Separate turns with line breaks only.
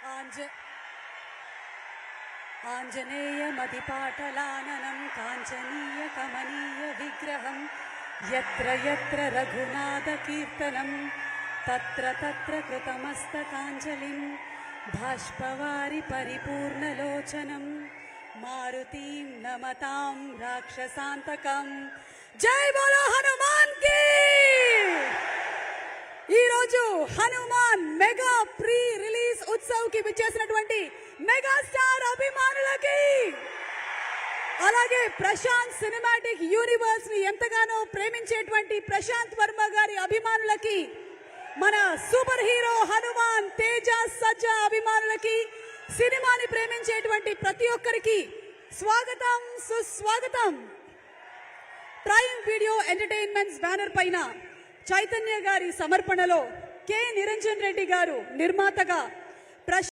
ఆంజ ఆంజనేయమతిపాటలాననం కాంచనీయ కమనీయ విగ్రహం యత్ర యత్ర రఘునాథకీర్తనం తత్ర తత్ర కృతమస్తకాంజలిం బాష్పవారి పరిపూర్ణలోచనం మారుతీం నమతాం రాక్షసాంతకం. జై బోలో హనుమాన్ కీ! ఈ రోజు హనుమాన్ మెగా ప్రీ రిలీజ్ ఉత్సవ్కి విచ్చేసినటువంటి మెగాస్టార్ అభిమానులకి! అలాగే ప్రశాంత్ సినిమాటిక్ యూనివర్స్ని ఎంతగానో ప్రేమించేటువంటి ప్రశాంత్ వర్మ గారి అభిమానులకి మన సూపర్ హీరో హనుమాన్ తేజ సజ్జ అభిమానులకి సినిమాని ప్రేమించేటువంటి ప్రతి ఒక్కరికి స్వాగతం సుస్వాగతం! ప్రైమ్ వీడియో ఎంటర్టైన్మెంట్స్ బ్యానర్ పైన చైతన్య గారి సమర్పణలో కె. నిరంజన్ రెడ్డి గారు నిర్మాతగా